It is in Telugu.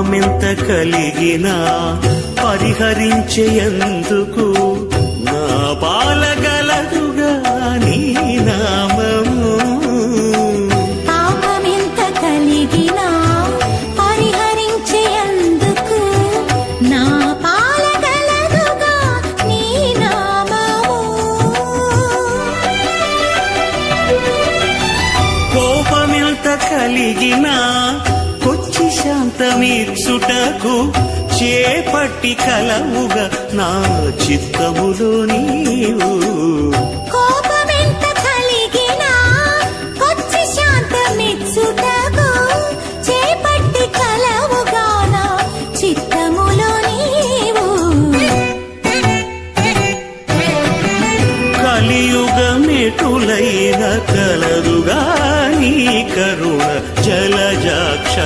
కోపమెంత కలిగినా పరిహరించేందుకు నా పాలగలదుగా నీ నామము. పాపమెంత కలిగినా పరిహరించేందుకు నా పాలగలదుగా నీ నామము. కోపమెంత కలిగినా శాంతమీర్చుటకు చేపట్టి కలవుగా నా చిత్తములో నీవు. కలదుగా నీ కరుణ జలజాక్ష